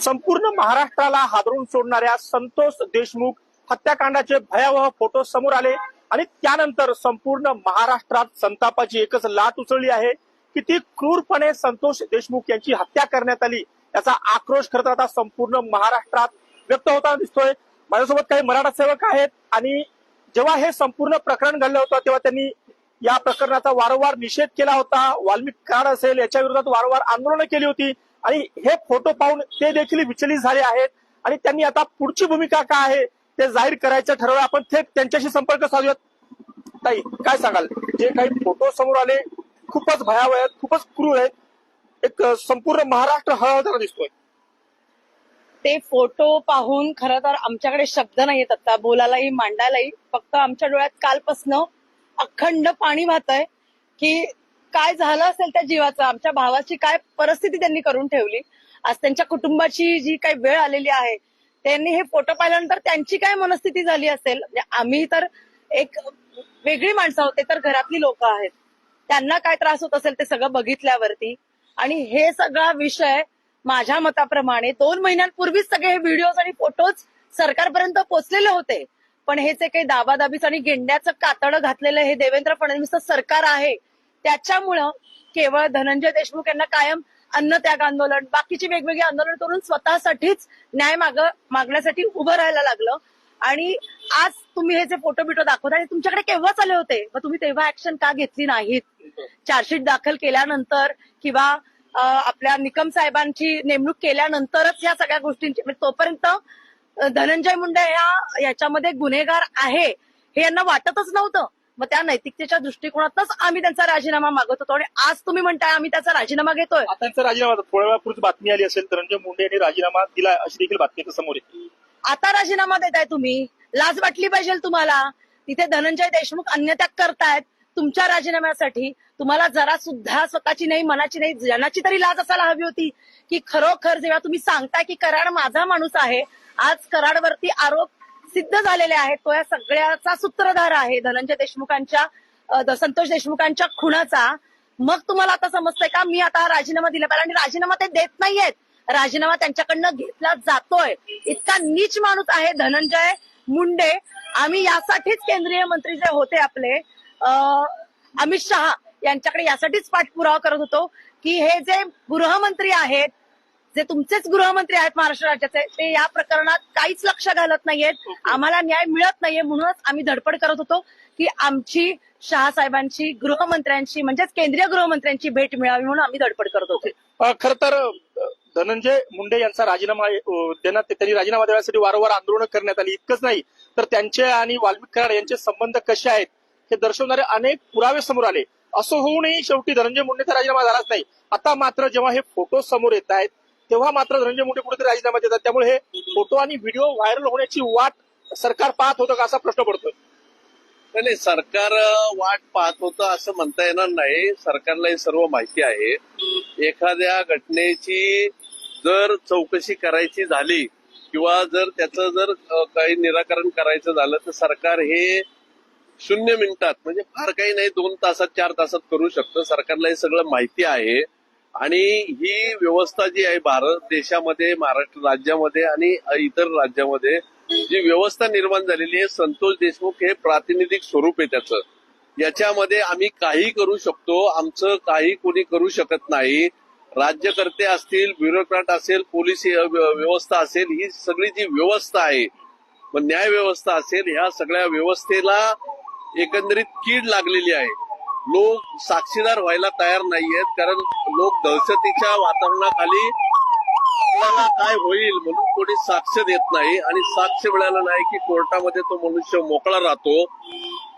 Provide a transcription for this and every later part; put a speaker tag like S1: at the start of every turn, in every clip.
S1: संपूर्ण महाराष्ट्राला हादरून सोडणाऱ्या संतोष देशमुख हत्याकांडाचे भयावह फोटो समोर आले आणि त्यानंतर संपूर्ण महाराष्ट्रात संतापाची एकच लाट उसळली आहे किती क्रूरपणे संतोष देशमुख यांची हत्या करण्यात आली याचा आक्रोश खरं तर आता संपूर्ण महाराष्ट्रात व्यक्त होताना दिसतोय. माझ्यासोबत काही मराठा सेवक आहेत आणि जेव्हा हे संपूर्ण प्रकरण घडलं होतं तेव्हा त्यांनी या प्रकरणाचा वारंवार निषेध केला होता. वाल्मिक कार्ड असेल याच्या विरोधात वारंवार आंदोलनं केली होती. आणि हे फोटो पाहून ते देखील विचलित झाले आहेत. आणि त्यांनी आता पुढची भूमिका काय आहे ते जाहीर करायचं ठरवलं. आपण थेट त्यांच्याशी संपर्क साधूयात. ताई काय सांगाल? जे काही फोटो समोर आले खूपच भयावह आहेत खूपच क्रूर आहेत. एक संपूर्ण महाराष्ट्र हळहळताना दिसतोय.
S2: ते फोटो पाहून खर तर आमच्याकडे शब्द नाहीयेत आता. बोलायलाही मांडायलाही. फक्त आमच्या डोळ्यात कालपासनं अखंड पाणी वाहतंय की काय झालं असेल त्या जीवाचं? आमच्या भावाची काय परिस्थिती त्यांनी करून ठेवली? आज त्यांच्या कुटुंबाची जी काही वेळ आलेली आहे त्यांनी हे फोटो पाहिल्यानंतर त्यांची काय मनस्थिती झाली असेल? म्हणजे आम्ही तर एक वेगळी माणसं होते तर घरातली लोक आहेत. त्यांना काय त्रास होत असेल ते सगळं बघितल्यावरती. आणि हे सगळा विषय माझ्या मताप्रमाणे दोन महिन्यांपूर्वीच सगळे हे व्हिडिओज आणि फोटोज सरकारपर्यंत पोहोचलेले होते. पण हे जे काही दाबादाबीच आणि गेंड्याचं कातडं घातलेलं हे देवेंद्र फडणवीसचं सरकार आहे. त्याच्यामुळं केवळ धनंजय देशमुख यांना कायम अन्नत्याग आंदोलन बाकीची वेगवेगळी आंदोलन करून स्वतःसाठीच न्याय माग मागण्यासाठी उभं राहायला लागलं. आणि आज तुम्ही हे जे फोटो बिटो दाखवता हे तुमच्याकडे केव्हाच आले होते? मग तुम्ही तेव्हा ऍक्शन का घेतली नाहीत? चार्जशीट दाखल केल्यानंतर किंवा आपल्या निकम साहेबांची नेमणूक केल्यानंतरच या सगळ्या गोष्टींची म्हणजे तोपर्यंत धनंजय मुंडे या याच्यामध्ये गुन्हेगार आहे हे यांना वाटतच नव्हतं. मग त्या नैतिकतेच्या दृष्टिकोनातच आम्ही त्यांचा राजीनामा मागत होतो आणि आज तुम्ही म्हणताय आम्ही त्याचा राजीनामा घेतोय.
S1: आता त्यांचा राजीनामा थोड्या वेळापूर्वीच बातमी आली असेल धनंजय मुंडे यांनी राजीनामा दिला अशी देखील बातमी समोर येते.
S2: आता राजीनामा देताय तुम्ही. लाज वाटली पाहिजे तुम्हाला. तिथे धनंजय देशमुख अन्यत्याग करतायत तुमच्या राजीनाम्यासाठी. तुम्हाला जरा सुद्धा स्वतःची नाही मनाची नाही जनाची तरी लाज असायला हवी होती की खरोखर जेव्हा तुम्ही सांगताय की कराड माझा माणूस आहे आज कराडवरती आरोप सिद्ध झालेले आहेत. तो या सगळ्याचा सूत्रधार आहे धनंजय देशमुखांच्या संतोष देशमुखांच्या खुणाचा. मग तुम्हाला आता समजतंय का? मी आता राजीनामा दिला पाहिजे. आणि राजीनामा ते देत नाहीयेत. राजीनामा त्यांच्याकडनं घेतला जातोय. इतका नीच माणूस आहे धनंजय मुंडे. आम्ही यासाठीच केंद्रीय मंत्री जे होते आपले अमित शहा यांच्याकडे यासाठीच पाठपुरावा करत होतो की हे जे गृहमंत्री आहेत जे तुमचेच गृहमंत्री आहेत महाराष्ट्र राज्याचे ते या प्रकरणात काहीच लक्ष घालत नाहीयेत. आम्हाला न्याय मिळत नाहीये म्हणूनच आम्ही धडपड करत होतो की आमची शहासाहेबांची गृहमंत्र्यांची म्हणजेच केंद्रीय गृहमंत्र्यांची भेट मिळावी म्हणून आम्ही धडपड करत होतो.
S1: खर तर धनंजय मुंडे यांचा राजीनामा देण्यात त्यांनी राजीनामा देण्यासाठी वारंवार आंदोलनं करण्यात आली. इतकंच नाही तर त्यांचे आणि वाल्मिक कराड यांचे संबंध कसे आहेत हे दर्शवणारे अनेक पुरावे समोर आले. असं होऊनही शेवटी धनंजय मुंडेचा राजीनामा झालाच नाही. आता मात्र जेव्हा हे फोटो समोर येत आहेत तेव्हा मात्र धनंजय मुंडे कुठेतरी राजीनामा देतात. त्यामुळे हे फोटो आणि व्हिडिओ व्हायरल होण्याची वाट सरकार पाहत होतं का असा प्रश्न पडतोय.
S3: नाही सरकार वाट पाहत होतं असं म्हणता येणार नाही. सरकारला हे सर्व माहिती आहे. एखाद्या घटनेची जर चौकशी करायची झाली किंवा जर त्याचं जर काही निराकरण करायचं झालं तर सरकार हे शून्य मिनिटात म्हणजे फार काही नाही दोन तासात चार तासात करू शकतं. सरकारला हे सगळं माहिती आहे. आणि ही व्यवस्था जी आहे भारत देशामध्ये महाराष्ट्र राज्यामध्ये आणि इतर राज्यामध्ये जी व्यवस्था निर्माण झालेली आहे संतोष देशमुख हे प्रातिनिधिक स्वरूप आहे त्याचं. याच्यामध्ये आम्ही काही करू शकतो आमचं काही कोणी करू शकत नाही. राज्यकर्ते असतील ब्युरोक्रॅट असेल पोलीस व्यवस्था असेल ही सगळी जी व्यवस्था आहे न्याय व्यवस्था असेल ह्या सगळ्या व्यवस्थेला एकंदरीत कीड लागलेली आहे. लोक साक्षीदार व्हायला तयार नाहीयेत कारण लोक दहशतीच्या वातावरणाखाली आपल्याला काय होईल म्हणून कोणी साक्ष देत नाही आणि साक्ष मिळालं नाही की कोर्टामध्ये तो मनुष्य मोकळा राहतो.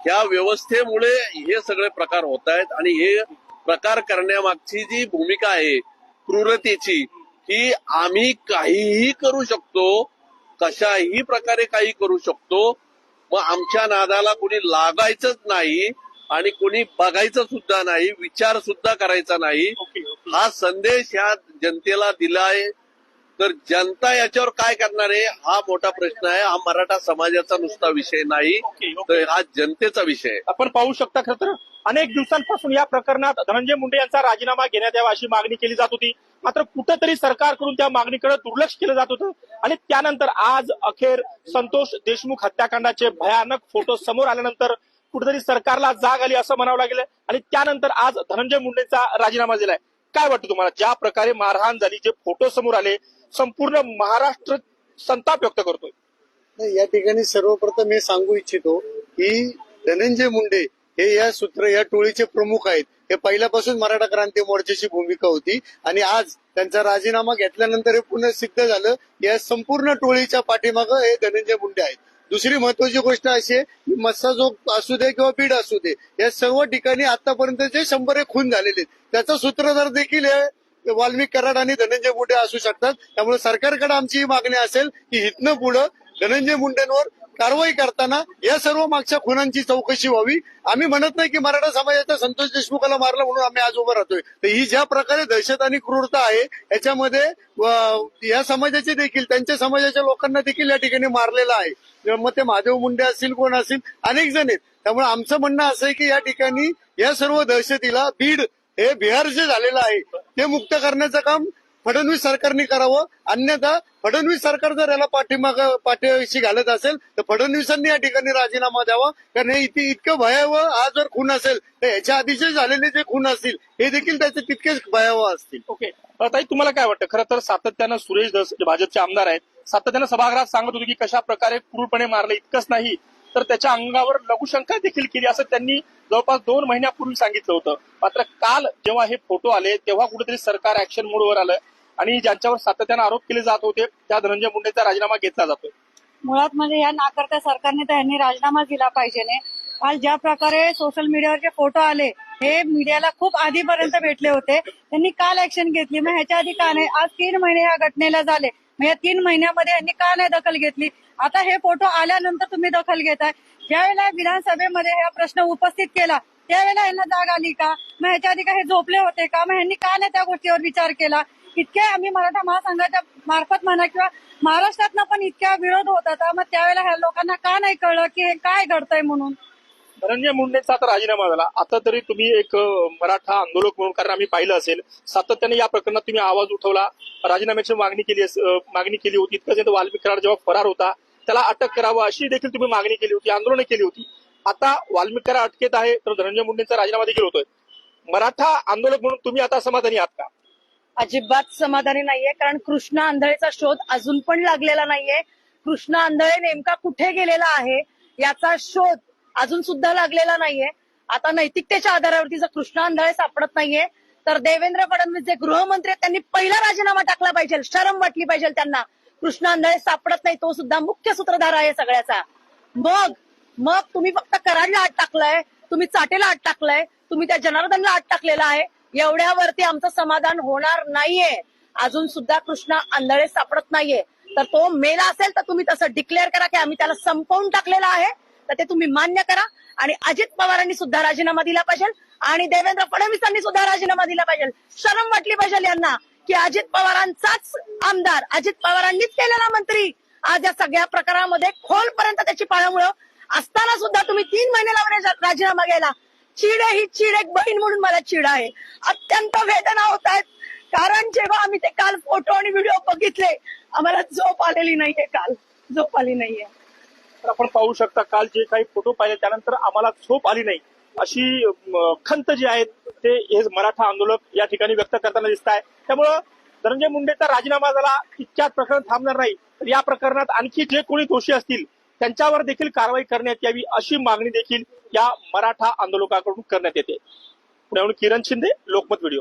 S3: ह्या व्यवस्थेमुळे हे सगळे प्रकार होत आहेत आणि हे प्रकार करण्यामागची जी भूमिका आहे क्रूरतेची ही आम्ही काहीही करू शकतो कशाही प्रकारे काही करू शकतो मग आमच्या नादाला कुणी लागायचंच नाही. आणि कोणी बघायचं सुद्धा नाही विचार सुद्धा करायचा नाही. हा संदेश ह्या जनतेला दिलाय. तर जनता याच्यावर काय करणार आहे? हा मोठा प्रश्न आहे. हा मराठा समाजाचा नुसता विषय नाही. तर हा जनतेचा विषय आहे.
S1: आपण पाहू शकता खरं तर अनेक दिवसांपासून या प्रकरणात धनंजय मुंडे यांचा राजीनामा घेण्यात यावा अशी मागणी केली जात होती. मात्र कुठंतरी सरकारकडून त्या मागणीकडे दुर्लक्ष केलं जात होतं. आणि त्यानंतर आज अखेर संतोष देशमुख हत्याकांडाचे भयानक फोटो समोर आल्यानंतर कुठेतरी सरकारला जाग आली असं म्हणावं लागेल. आणि त्यानंतर आज धनंजय मुंडेचा राजीनामा दिलाय. काय वाटतं तुम्हाला? ज्या प्रकारे मारहाण झाली जे फोटो समोर आले संपूर्ण महाराष्ट्र संताप व्यक्त करतोय.
S4: या ठिकाणी सर्वप्रथम हे सांगू इच्छितो की धनंजय मुंडे हे या सूत्र या टोळीचे प्रमुख आहेत. हे पहिल्यापासून मराठा क्रांती मोर्चाची भूमिका होती. आणि आज त्यांचा राजीनामा घेतल्यानंतर हे पुन्हा सिद्ध झालं. या संपूर्ण टोळीच्या पाठीमागं हे धनंजय मुंडे आहेत. दुसरी महत्वाची गोष्ट अशी आहे की मस्साजोग असू दे किंवा बीड असू दे या सर्व ठिकाणी आतापर्यंत जे शंभर एक खून झालेले त्याचा सूत्रधार देखील वाल्मिक कराड आणि धनंजय मुंडे असू शकतात. त्यामुळे सरकारकडे आमची ही मागणी असेल की इथनं पुढं धनंजय मुंडेंवर कारवाई करताना या सर्व मागच्या खुनांची चौकशी व्हावी. आम्ही म्हणत नाही की मराठा समाजाचा संतोष देशमुखाला मारला म्हणून आम्ही आज उभं राहतोय. तर ही ज्या प्रकारे दहशत आणि क्रूरता आहे याच्यामध्ये या समाजाचे देखील त्यांच्या समाजाच्या लोकांना देखील या ठिकाणी मारलेलं आहे. मग ते महादेव मुंडे असतील कोण असतील अनेक जण आहेत. त्यामुळे आमचं म्हणणं असं आहे की या ठिकाणी या सर्व दहशतीला बीड हे बिहार जे झालेलं आहे. ते मुक्त करण्याचं काम फडणवीस सरकारने करावं. अन्यथा फडणवीस सरकार जर याला पाठीमाग पाठीशी घालत असेल तर फडणवीसांनी या ठिकाणी राजीनामा द्यावा. कारण हे इथे इतकं भयावह हा जर खून असेल तर याच्या आधीचे झालेले जे खून असतील हे देखील त्याचे तितकेच भयावह असतील.
S1: ओके. ताई तुम्हाला काय वाटतं? खरं तर सातत्यानं सुरेश दस जे भाजपचे आमदार आहेत सातत्यानं सभागृहात सांगत होते की कशा प्रकारे क्रूरपणे मारलं इतकंच नाही. तर त्याच्या अंगावर लघुशंका देखील केली असं त्यांनी जवळपास दोन महिन्यापूर्वी सांगितलं होतं. मात्र काल जेव्हा हे फोटो आले तेव्हा कुठेतरी सरकार ऍक्शन मोडवर आलं. आणि ज्यांच्यावर सातत्यानं आरोप केले जात होते त्या धनंजय मुंडेचा राजीनामा घेतला जातोय.
S2: मुळात म्हणजे या नाकारत्या सरकारने तर यांनी राजीनामा दिला पाहिजे ने काल ज्या प्रकारे सोशल मीडियावर जे फोटो आले हे मीडियाला खूप आधीपर्यंत भेटले होते. त्यांनी काल ऍक्शन घेतली मग ह्याच्या आधी का नाही? आज तीन महिने या घटनेला झाले. मग या तीन महिन्यामध्ये यांनी का नाही दखल घेतली? आता हे फोटो आल्यानंतर तुम्ही दखल घेताय. ज्यावेळेला विधानसभेमध्ये हा प्रश्न उपस्थित केला त्यावेळेला यांना जाग आली का? मग ह्याच्या आधी का हे झोपले होते का? मग यांनी का नाही त्या गोष्टीवर विचार केला? इतके आम्ही मराठा महासंघाच्या मार्फत म्हणा किंवा महाराष्ट्रातनं पण इतक्या विरोध होत होता मग त्यावेळेला ह्या लोकांना का नाही कळलं की हे काय घडतंय म्हणून?
S1: धनंजय मुंडेचा आता राजीनामा झाला. आता तरी तुम्ही एक मराठा आंदोलक म्हणून कारण आम्ही पाहिलं असेल सातत्याने या प्रकरणात तुम्ही आवाज उठवला. राजीनाम्याची मागणी केली मागणी केली होती. इतकंच तर वाल्मिक कराड जेव्हा फरार होता त्याला अटक करावं अशी देखील तुम्ही मागणी केली होती आंदोलन केली होती. आता वाल्मिक कराड अटकेत आहे तर धनंजय मुंडेंचा राजीनामा देखील होतोय. मराठा आंदोलक म्हणून तुम्ही आता समाधानी आहात का?
S2: अजिबात समाधानी नाहीये कारण कृष्ण आंधळेचा शोध अजून पण लागलेला नाहीये. कृष्ण आंधळे नेमका कुठे गेलेला आहे याचा शोध अजून सुद्धा लागलेला नाहीये. आता नैतिकतेच्या आधारावरती जर कृष्ण आंधळे सापडत नाहीये तर देवेंद्र फडणवीस जे गृहमंत्री आहेत त्यांनी पहिला राजीनामा टाकला पाहिजे शरम वाटली पाहिजे त्यांना. कृष्ण आंधळे सापडत नाही तो सुद्धा मुख्य सूत्रधार आहे सगळ्याचा. मग मग तुम्ही फक्त कराडला आत टाकलाय तुम्ही चाटेला आत टाकलाय तुम्ही त्या जनार्दनला आत टाकलेला आहे. एवढ्यावरती आमचं समाधान होणार नाहीये. अजून सुद्धा कृष्णा आंधळे सापडत नाहीये. तर तो मेला असेल तर तुम्ही तसं डिक्लेअर करा की आम्ही त्याला संपवून टाकलेला आहे. तर ते तुम्ही मान्य करा. आणि अजित पवारांनी सुद्धा राजीनामा दिला पाहिजे. आणि देवेंद्र फडणवीसांनी सुद्धा राजीनामा दिला पाहिजे. शरम वाटली पाहिजे यांना की अजित पवारांचाच आमदार अजित पवारांनीच केलेला मंत्री. आज या सगळ्या प्रकारामध्ये खोलपर्यंत त्याची पाळामुळं असताना सुद्धा तुम्ही तीन महिने लावले राजीनामा घ्यायला. चीड ही चीड एक बहीण म्हणून मला चीड आहे. अत्यंत वेदना होत आहेत. कारण जेव्हा आम्ही ते काल फोटो आणि व्हिडिओ बघितले आम्हाला झोप आलेली नाहीये काल. झोप आली नाहीये.
S1: तर आपण पाहू शकता काल जे काही फोटो पाहिले त्यानंतर आम्हाला झोप आली नाही. अशी खंत जी आहे ते हे मराठा आंदोलक या ठिकाणी व्यक्त करताना दिसत आहे त्यामुळं धनंजय मुंडेचा राजीनामा झाला इतक्यात प्रकरण थांबणार नाही. तर या प्रकरणात आणखी जे कोणी दोषी असतील त्यांच्यावर देखील कारवाई करण्यात यावी अशी मागणी देखील या मराठा आंदोलकाकडून करण्यात येते. पुण्याहून किरण शिंदे लोकमत व्हिडिओ.